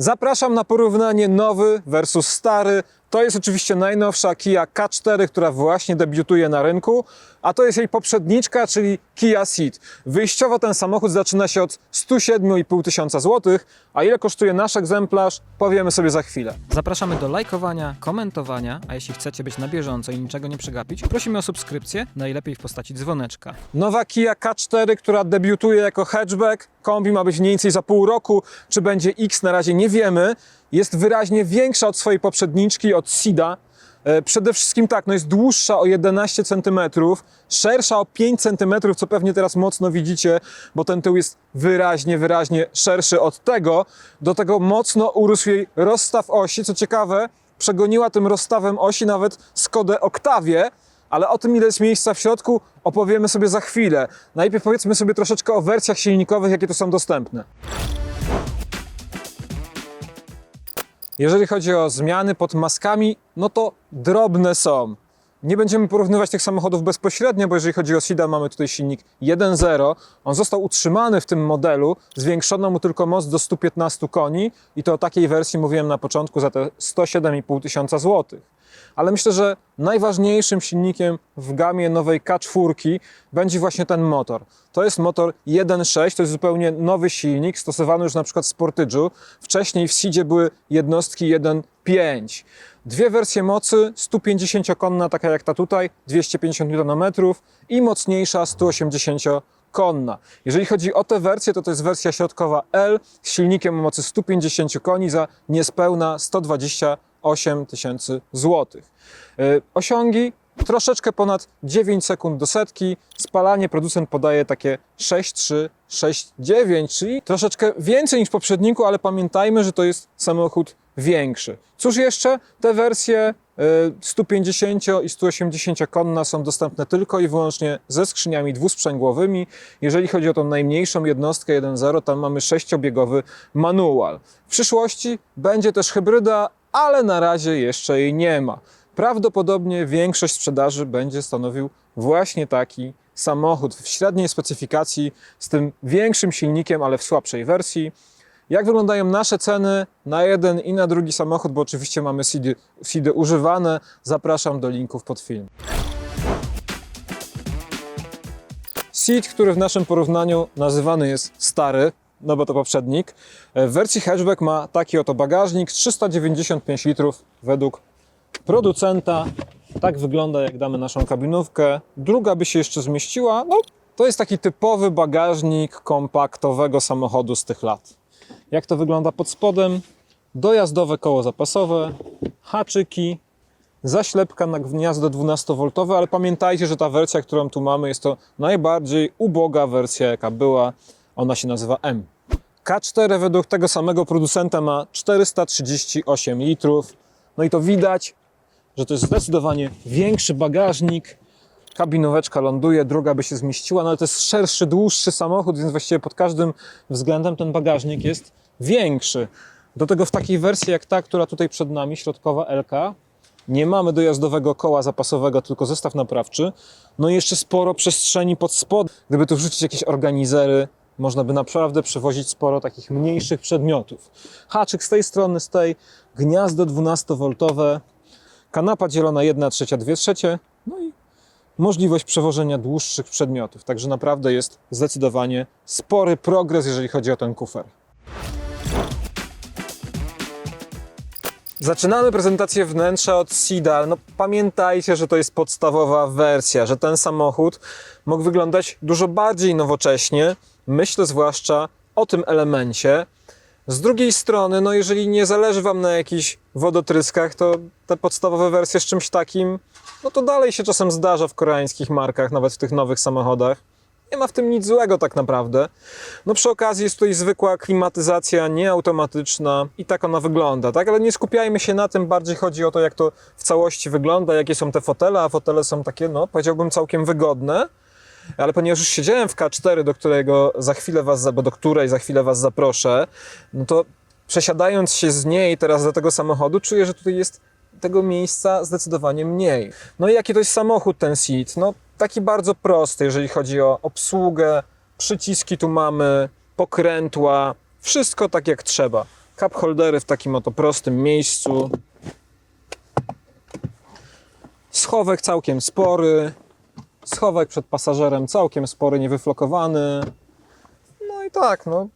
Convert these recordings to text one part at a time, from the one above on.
Zapraszam na porównanie nowy versus stary. To jest oczywiście najnowsza Kia K4, która właśnie debiutuje na rynku, a to jest jej poprzedniczka, czyli Kia Ceed. Wyjściowo ten samochód zaczyna się od 107,5 tysiąca złotych, a ile kosztuje nasz egzemplarz, powiemy sobie za chwilę. Zapraszamy do lajkowania, komentowania, a jeśli chcecie być na bieżąco i niczego nie przegapić, prosimy o subskrypcję, najlepiej w postaci dzwoneczka. Nowa Kia K4, która debiutuje jako hatchback. Kombi ma być mniej więcej za pół roku. Czy będzie X, na razie nie wiemy. Jest wyraźnie większa od swojej poprzedniczki, od Sida. E, Przede wszystkim tak, no jest dłuższa o 11 cm, szersza o 5 cm, co pewnie teraz mocno widzicie, bo ten tył jest wyraźnie, wyraźnie szerszy od tego. Do tego mocno urósł jej rozstaw osi. Co ciekawe, przegoniła tym rozstawem osi nawet Skodę Octavię, ale o tym, ile jest miejsca w środku, opowiemy sobie za chwilę. Najpierw powiedzmy sobie troszeczkę o wersjach silnikowych, jakie tu są dostępne. Jeżeli chodzi o zmiany pod maskami, no to drobne są. Nie będziemy porównywać tych samochodów bezpośrednio, bo jeżeli chodzi o Sida, mamy tutaj silnik 1.0. On został utrzymany w tym modelu, zwiększono mu tylko moc do 115 koni i to o takiej wersji mówiłem na początku za te 107,5 tysiąca złotych. Ale myślę, że najważniejszym silnikiem w gamie nowej K4 będzie właśnie ten motor. To jest motor 1.6, to jest zupełnie nowy silnik, stosowany już na przykład w Sportage'u. Wcześniej w Sidzie były jednostki 1.5. Dwie wersje mocy, 150-konna, taka jak ta tutaj, 250 Nm i mocniejsza 180-konna. Jeżeli chodzi o tę wersję, to to jest wersja środkowa L z silnikiem o mocy 150 koni za niespełna 128 tysięcy złotych. Yy, Osiągi troszeczkę ponad 9 sekund do setki. Spalanie producent podaje takie 6,3, 6,9, czyli troszeczkę więcej niż w poprzedniku, ale pamiętajmy, że to jest samochód większy. Cóż jeszcze? Te wersje y, 150 i 180 konna są dostępne tylko i wyłącznie ze skrzyniami dwusprzęgłowymi. Jeżeli chodzi o tą najmniejszą jednostkę 1.0, tam mamy sześciobiegowy manual. W przyszłości będzie też hybryda, ale na razie jeszcze jej nie ma. Prawdopodobnie większość sprzedaży będzie stanowił właśnie taki samochód w średniej specyfikacji z tym większym silnikiem, ale w słabszej wersji. Jak wyglądają nasze ceny na jeden i na drugi samochód, bo oczywiście mamy seedy, seedy używane. Zapraszam do linków pod film. Seat, który w naszym porównaniu nazywany jest stary, no bo to poprzednik. W wersji hatchback ma taki oto bagażnik 395 litrów według producenta. Tak wygląda, jak damy naszą kabinówkę. Druga by się jeszcze zmieściła. No, to jest taki typowy bagażnik kompaktowego samochodu z tych lat. Jak to wygląda pod spodem? Dojazdowe koło zapasowe, haczyki, zaślepka na gniazdo 12V, ale pamiętajcie, że ta wersja, którą tu mamy, jest to najbardziej uboga wersja, jaka była. Ona się nazywa M. K4 według tego samego producenta ma 438 litrów. No i to widać, że to jest zdecydowanie większy bagażnik. Kabinóweczka ląduje, druga by się zmieściła, no ale to jest szerszy, dłuższy samochód, więc właściwie pod każdym względem ten bagażnik jest większy. Do tego w takiej wersji jak ta, która tutaj przed nami, środkowa LK, nie mamy dojazdowego koła zapasowego, tylko zestaw naprawczy. No i jeszcze sporo przestrzeni pod spod. Gdyby tu wrzucić jakieś organizery, można by naprawdę przewozić sporo takich mniejszych przedmiotów. Haczyk z tej strony, z tej, gniazdo 12V, kanapa dzielona 1 trzecia, 2 trzecie, no i możliwość przewożenia dłuższych przedmiotów. Także naprawdę jest zdecydowanie spory progres, jeżeli chodzi o ten kufer. Zaczynamy prezentację wnętrza od Sida. No pamiętajcie, że to jest podstawowa wersja, że ten samochód mógł wyglądać dużo bardziej nowocześnie. Myślę zwłaszcza o tym elemencie. Z drugiej strony, no jeżeli nie zależy Wam na jakichś wodotryskach, to te podstawowe wersje z czymś takim, no to dalej się czasem zdarza w koreańskich markach, nawet w tych nowych samochodach. Nie ma w tym nic złego tak naprawdę. No przy okazji jest tutaj zwykła klimatyzacja nieautomatyczna i tak ona wygląda, tak? Ale nie skupiajmy się na tym, bardziej chodzi o to, jak to w całości wygląda, jakie są te fotele, a fotele są takie, no powiedziałbym całkiem wygodne. Ale ponieważ już siedziałem w K4, do którego za chwilę was, bo do której za chwilę was zaproszę, no to przesiadając się z niej teraz do tego samochodu, czuję, że tutaj jest tego miejsca zdecydowanie mniej. No i jaki to jest samochód ten Seat? No taki bardzo prosty, jeżeli chodzi o obsługę, przyciski tu mamy, pokrętła, wszystko tak jak trzeba. Cup holdery w takim oto prostym miejscu. Schowek całkiem spory. Schowek przed pasażerem całkiem spory, niewyflokowany. No i tak, no.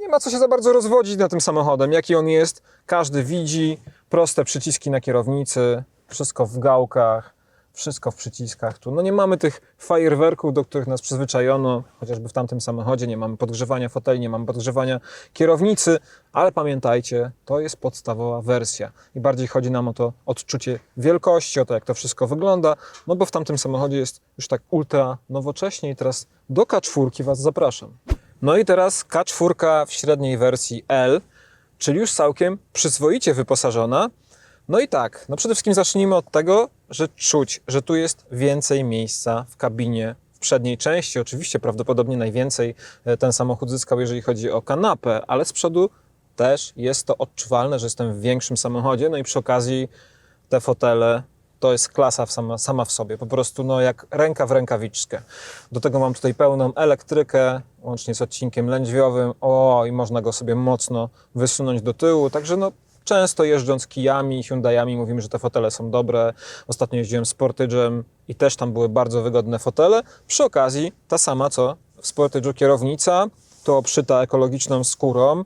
Nie ma co się za bardzo rozwodzić na tym samochodem. Jaki on jest, każdy widzi. Proste przyciski na kierownicy, wszystko w gałkach, wszystko w przyciskach. Tu no nie mamy tych fajerwerków, do których nas przyzwyczajono, chociażby w tamtym samochodzie. Nie mamy podgrzewania foteli, nie mamy podgrzewania kierownicy, ale pamiętajcie, to jest podstawowa wersja. I bardziej chodzi nam o to odczucie wielkości, o to, jak to wszystko wygląda, no bo w tamtym samochodzie jest już tak ultra nowocześnie i teraz do K4 Was zapraszam. No i teraz K4 w średniej wersji L, czyli już całkiem przyzwoicie wyposażona. No i tak, no przede wszystkim zacznijmy od tego, że czuć, że tu jest więcej miejsca w kabinie, w przedniej części. Oczywiście prawdopodobnie najwięcej e, ten samochód zyskał, jeżeli chodzi o kanapę, ale z przodu też jest to odczuwalne, że jestem w większym samochodzie. No i przy okazji te fotele to jest klasa sama, sama w sobie, po prostu no jak ręka w rękawiczkę. Do tego mam tutaj pełną elektrykę, łącznie z odcinkiem lędźwiowym. O, i można go sobie mocno wysunąć do tyłu, także no często jeżdżąc kijami, Hyundaiami mówimy, że te fotele są dobre. Ostatnio jeździłem Sportage'em i też tam były bardzo wygodne fotele. Przy okazji ta sama co w Sportage'u kierownica, to obszyta ekologiczną skórą.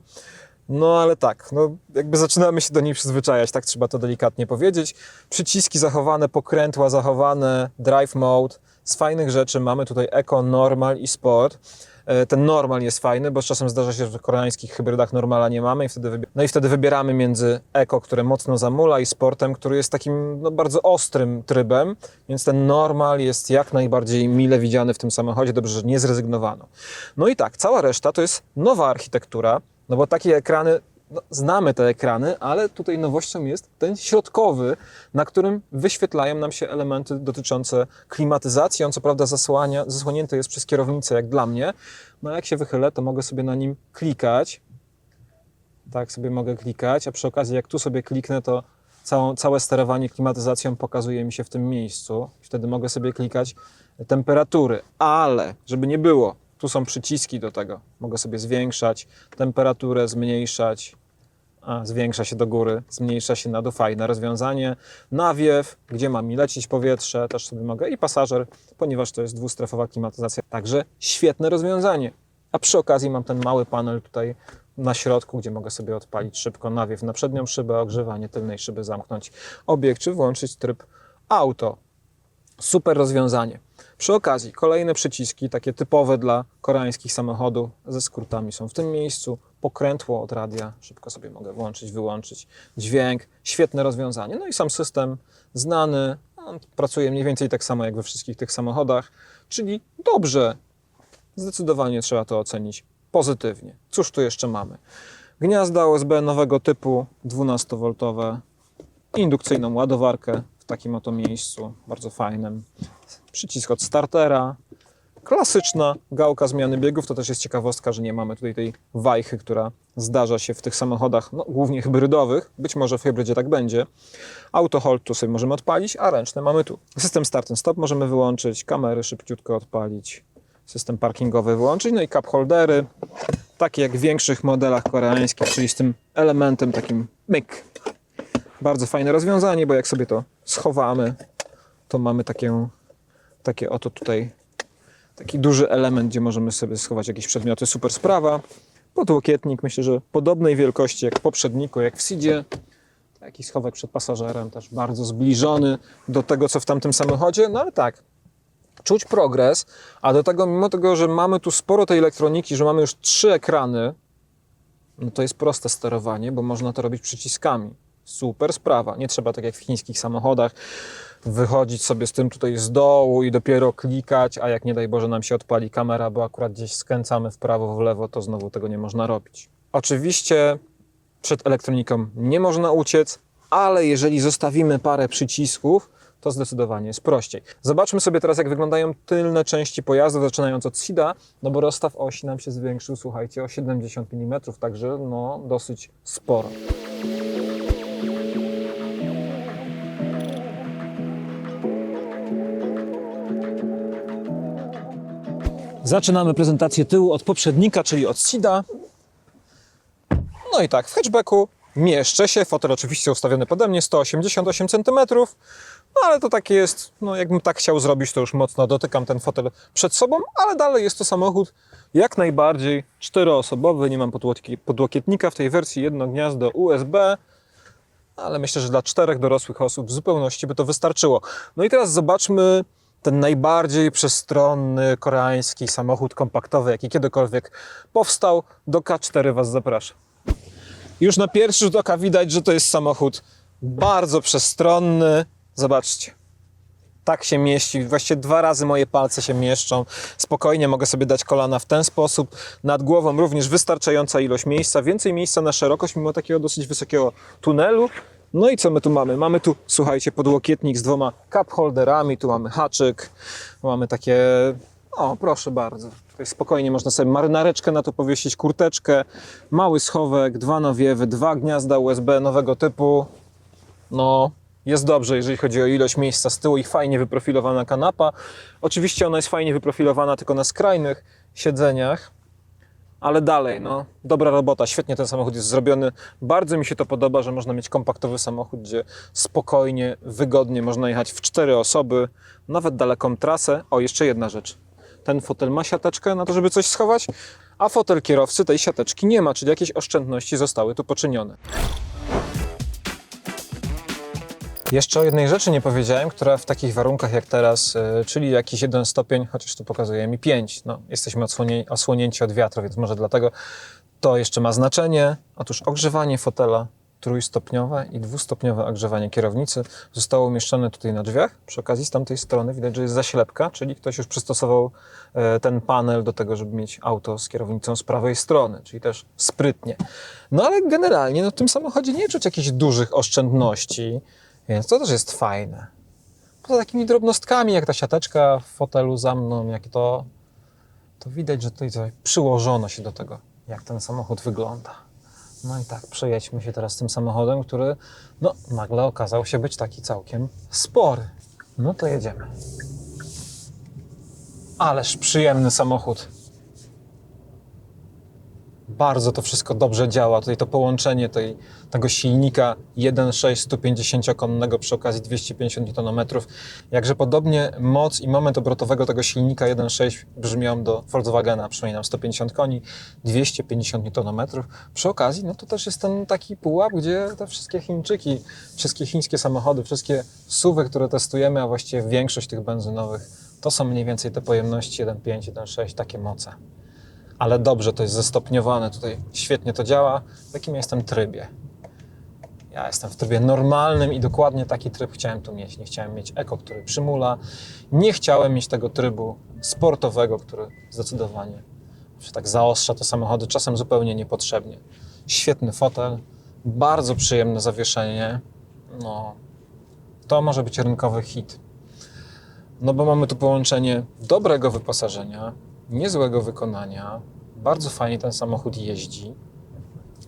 No ale tak, no jakby zaczynamy się do niej przyzwyczajać, tak trzeba to delikatnie powiedzieć. Przyciski zachowane, pokrętła zachowane, drive mode. Z fajnych rzeczy mamy tutaj Eco, Normal i Sport. E, Ten normal jest fajny, bo czasem zdarza się, że w koreańskich hybrydach normala nie mamy i wtedy, no i wtedy wybieramy między Eco, które mocno zamula i Sportem, który jest takim no, bardzo ostrym trybem, więc ten normal jest jak najbardziej mile widziany w tym samochodzie, dobrze, że nie zrezygnowano. No i tak, cała reszta to jest nowa architektura, no bo takie ekrany, no, znamy te ekrany, ale tutaj nowością jest ten środkowy, na którym wyświetlają nam się elementy dotyczące klimatyzacji. On co prawda zasłania, zasłonięty jest przez kierownicę, jak dla mnie. No jak się wychylę, to mogę sobie na nim klikać. Tak sobie mogę klikać, a przy okazji jak tu sobie kliknę, to całą, całe sterowanie klimatyzacją pokazuje mi się w tym miejscu. Wtedy mogę sobie klikać temperatury, ale żeby nie było, tu są przyciski do tego. Mogę sobie zwiększać temperaturę, zmniejszać. Zwiększa się do góry, zmniejsza się na dół. Fajne rozwiązanie. Nawiew, gdzie ma mi lecieć powietrze, też sobie mogę. I pasażer, ponieważ to jest dwustrefowa klimatyzacja. Także świetne rozwiązanie. A przy okazji mam ten mały panel tutaj na środku, gdzie mogę sobie odpalić szybko nawiew na przednią szybę, ogrzewanie tylnej szyby, zamknąć obiekt, czy włączyć tryb auto. Super rozwiązanie. Przy okazji kolejne przyciski, takie typowe dla koreańskich samochodów ze skrótami są w tym miejscu. Pokrętło od radia, szybko sobie mogę włączyć, wyłączyć. Dźwięk, świetne rozwiązanie. No i sam system znany, on pracuje mniej więcej tak samo jak we wszystkich tych samochodach, czyli dobrze. Zdecydowanie trzeba to ocenić pozytywnie. Cóż tu jeszcze mamy? Gniazda USB nowego typu, 12V, indukcyjną ładowarkę w takim oto miejscu, bardzo fajnym. Przycisk od startera. Klasyczna gałka zmiany biegów, to też jest ciekawostka, że nie mamy tutaj tej wajchy, która zdarza się w tych samochodach, no, głównie hybrydowych. Być może w hybrydzie tak będzie. Auto hold tu sobie możemy odpalić, a ręczne mamy tu. System start and stop możemy wyłączyć, kamery szybciutko odpalić, system parkingowy wyłączyć, no i cup holdery, takie jak w większych modelach koreańskich, czyli z tym elementem takim myk. Bardzo fajne rozwiązanie, bo jak sobie to schowamy, to mamy takie, takie oto tutaj taki duży element, gdzie możemy sobie schować jakieś przedmioty. Super sprawa. Podłokietnik, myślę, że podobnej wielkości jak w poprzedniku, jak w Sidzie. Taki schowek przed pasażerem, też bardzo zbliżony do tego, co w tamtym samochodzie. No ale tak, czuć progres, a do tego, mimo tego, że mamy tu sporo tej elektroniki, że mamy już trzy ekrany, no to jest proste sterowanie, bo można to robić przyciskami. Super sprawa. Nie trzeba tak jak w chińskich samochodach wychodzić sobie z tym tutaj z dołu i dopiero klikać, a jak nie daj Boże nam się odpali kamera, bo akurat gdzieś skręcamy w prawo, w lewo, to znowu tego nie można robić. Oczywiście przed elektroniką nie można uciec, ale jeżeli zostawimy parę przycisków, to zdecydowanie jest prościej. Zobaczmy sobie teraz, jak wyglądają tylne części pojazdu, zaczynając od SIDA, no bo rozstaw osi nam się zwiększył, słuchajcie, o 70 mm, także no dosyć sporo. Zaczynamy prezentację tyłu od poprzednika, czyli od SIDA. No i tak, w hatchbacku mieszczę się, fotel oczywiście ustawiony pode mnie, 188 cm, no ale to takie jest, no jakbym tak chciał zrobić, to już mocno dotykam ten fotel przed sobą, ale dalej jest to samochód jak najbardziej czteroosobowy, nie mam podłoki- podłokietnika w tej wersji, jedno gniazdo USB, ale myślę, że dla czterech dorosłych osób w zupełności by to wystarczyło. No i teraz zobaczmy ten najbardziej przestronny koreański samochód kompaktowy, jaki kiedykolwiek powstał. Do K4 Was zapraszam. Już na pierwszy rzut oka widać, że to jest samochód bardzo przestronny. Zobaczcie. Tak się mieści. Właściwie dwa razy moje palce się mieszczą. Spokojnie mogę sobie dać kolana w ten sposób. Nad głową również wystarczająca ilość miejsca. Więcej miejsca na szerokość, mimo takiego dosyć wysokiego tunelu. No i co my tu mamy? Mamy tu, słuchajcie, podłokietnik z dwoma cup holderami. Tu mamy haczyk. Mamy takie... O, proszę bardzo. Tutaj spokojnie można sobie marynareczkę na to powiesić, kurteczkę, mały schowek, dwa nawiewy, dwa gniazda USB nowego typu. No, jest dobrze, jeżeli chodzi o ilość miejsca z tyłu i fajnie wyprofilowana kanapa. Oczywiście ona jest fajnie wyprofilowana tylko na skrajnych siedzeniach, ale dalej, no, dobra robota, świetnie ten samochód jest zrobiony. Bardzo mi się to podoba, że można mieć kompaktowy samochód, gdzie spokojnie, wygodnie można jechać w cztery osoby, nawet daleką trasę. O, jeszcze jedna rzecz. Ten fotel ma siateczkę na to, żeby coś schować, a fotel kierowcy tej siateczki nie ma, czyli jakieś oszczędności zostały tu poczynione. Jeszcze o jednej rzeczy nie powiedziałem, która w takich warunkach jak teraz, y, czyli jakiś jeden stopień, chociaż tu pokazuje mi 5, no, jesteśmy odsłoni- osłonięci od wiatru, więc może dlatego to jeszcze ma znaczenie. Otóż ogrzewanie fotela trójstopniowe i dwustopniowe ogrzewanie kierownicy zostało umieszczone tutaj na drzwiach. Przy okazji z tamtej strony widać, że jest zaślepka, czyli ktoś już przystosował e, ten panel do tego, żeby mieć auto z kierownicą z prawej strony, czyli też sprytnie. No ale generalnie no, w tym samochodzie nie czuć jakichś dużych oszczędności, więc to też jest fajne. Poza takimi drobnostkami, jak ta siateczka w fotelu za mną, jak to, to widać, że tutaj przyłożono się do tego, jak ten samochód wygląda. No i tak, przejedźmy się teraz tym samochodem, który no, nagle okazał się być taki całkiem spory. No to jedziemy. Ależ przyjemny samochód. Bardzo to wszystko dobrze działa. Tutaj to połączenie tej, tego silnika 1.6 150-konnego przy okazji 250 Nm. Jakże podobnie moc i moment obrotowego tego silnika 1.6 brzmią do Volkswagena, przynajmniej nam 150 koni, 250 Nm. Przy okazji, no to też jest ten taki pułap, gdzie te wszystkie Chińczyki, wszystkie chińskie samochody, wszystkie SUVy, które testujemy, a właściwie większość tych benzynowych, to są mniej więcej te pojemności 1.5, 1.6, takie moce ale dobrze to jest zestopniowane tutaj. Świetnie to działa. W jakim ja jestem trybie? Ja jestem w trybie normalnym i dokładnie taki tryb chciałem tu mieć. Nie chciałem mieć eko, który przymula. Nie chciałem mieć tego trybu sportowego, który zdecydowanie się tak zaostrza te samochody, czasem zupełnie niepotrzebnie. Świetny fotel, bardzo przyjemne zawieszenie. No, to może być rynkowy hit. No bo mamy tu połączenie dobrego wyposażenia, niezłego wykonania. Bardzo fajnie ten samochód jeździ.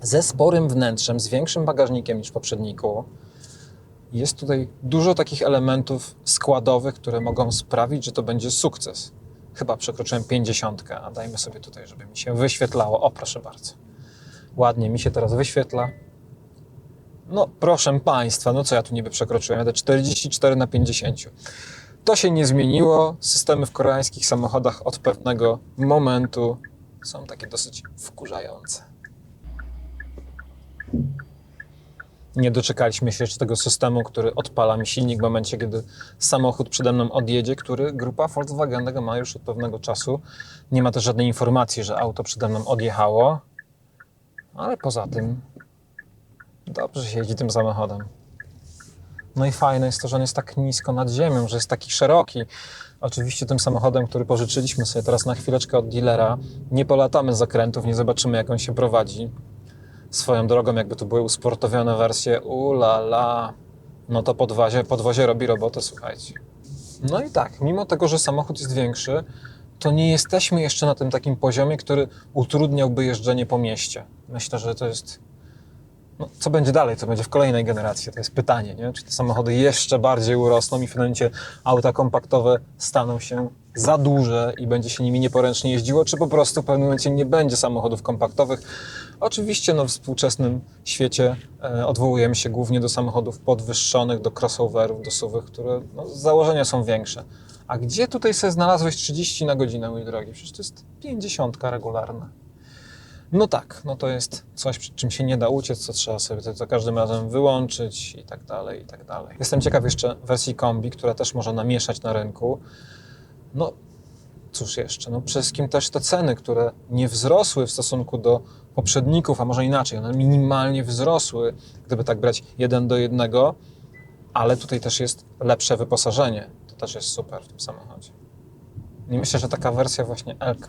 Ze sporym wnętrzem, z większym bagażnikiem niż poprzedniku. Jest tutaj dużo takich elementów składowych, które mogą sprawić, że to będzie sukces. Chyba przekroczyłem 50, a dajmy sobie tutaj, żeby mi się wyświetlało. O, proszę bardzo. Ładnie mi się teraz wyświetla. No, proszę Państwa, no co ja tu niby przekroczyłem? Jadę 44 na 50. To się nie zmieniło. Systemy w koreańskich samochodach od pewnego momentu są takie dosyć wkurzające. Nie doczekaliśmy się jeszcze tego systemu, który odpala mi silnik w momencie, kiedy samochód przede mną odjedzie, który grupa Volkswagen ma już od pewnego czasu. Nie ma też żadnej informacji, że auto przede mną odjechało, ale poza tym dobrze się jeździ tym samochodem. No i fajne jest to, że on jest tak nisko nad ziemią, że jest taki szeroki. Oczywiście tym samochodem, który pożyczyliśmy sobie teraz na chwileczkę od dealera, nie polatamy z zakrętów, nie zobaczymy jak on się prowadzi. Swoją drogą, jakby tu były usportowione wersje, ula la, no to podwozie, podwozie robi robotę, słuchajcie. No i tak, mimo tego, że samochód jest większy, to nie jesteśmy jeszcze na tym takim poziomie, który utrudniałby jeżdżenie po mieście. Myślę, że to jest no, co będzie dalej, co będzie w kolejnej generacji? To jest pytanie, nie? Czy te samochody jeszcze bardziej urosną i w momencie auta kompaktowe staną się za duże i będzie się nimi nieporęcznie jeździło, czy po prostu w pewnym momencie nie będzie samochodów kompaktowych. Oczywiście no, w współczesnym świecie e, odwołujemy się głównie do samochodów podwyższonych, do crossoverów, do suwych, które no, z założenia są większe. A gdzie tutaj sobie znalazłeś 30 na godzinę, mój drogi? Przecież to jest 50 regularna. No tak, no to jest coś, przed czym się nie da uciec, co trzeba sobie za każdym razem wyłączyć i tak dalej, i tak dalej. Jestem ciekaw jeszcze wersji kombi, która też może namieszać na rynku. No cóż jeszcze, no przede wszystkim też te ceny, które nie wzrosły w stosunku do poprzedników, a może inaczej, one minimalnie wzrosły, gdyby tak brać jeden do jednego, ale tutaj też jest lepsze wyposażenie. To też jest super w tym samochodzie. I myślę, że taka wersja właśnie LK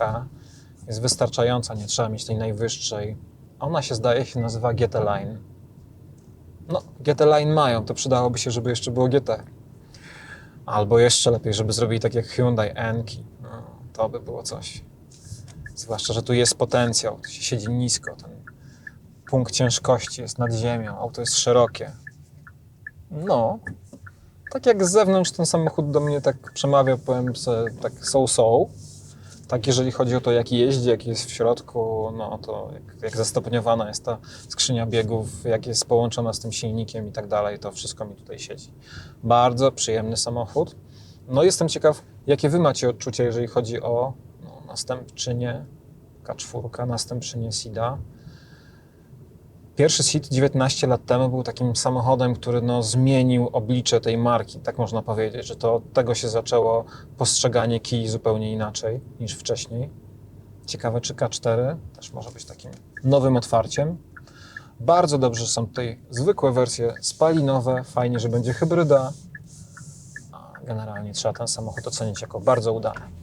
jest wystarczająca, nie trzeba mieć tej najwyższej. Ona się zdaje się nazywa GT Line. No, GT Line mają, to przydałoby się, żeby jeszcze było GT. Albo jeszcze lepiej, żeby zrobili tak jak Hyundai Enki. No, to by było coś. Zwłaszcza, że tu jest potencjał, tu się siedzi nisko, ten punkt ciężkości jest nad ziemią, auto jest szerokie. No, tak jak z zewnątrz ten samochód do mnie tak przemawia, powiem sobie, tak so-so. Tak, jeżeli chodzi o to, jak jeździ, jak jest w środku, no to jak, jak zastopniowana jest ta skrzynia biegów, jak jest połączona z tym silnikiem i tak dalej, to wszystko mi tutaj siedzi. Bardzo przyjemny samochód. No jestem ciekaw, jakie wy macie odczucia, jeżeli chodzi o no, następczynię K4, następczynię SIDA. Pierwszy SID 19 lat temu był takim samochodem, który no, zmienił oblicze tej marki, tak można powiedzieć, że to od tego się zaczęło postrzeganie kij zupełnie inaczej niż wcześniej. Ciekawe, czy K4 też może być takim nowym otwarciem. Bardzo dobrze są tutaj zwykłe wersje spalinowe, fajnie, że będzie hybryda. Generalnie trzeba ten samochód ocenić jako bardzo udany.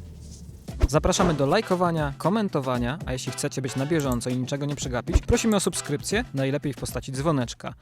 Zapraszamy do lajkowania, komentowania, a jeśli chcecie być na bieżąco i niczego nie przegapić, prosimy o subskrypcję, najlepiej w postaci dzwoneczka.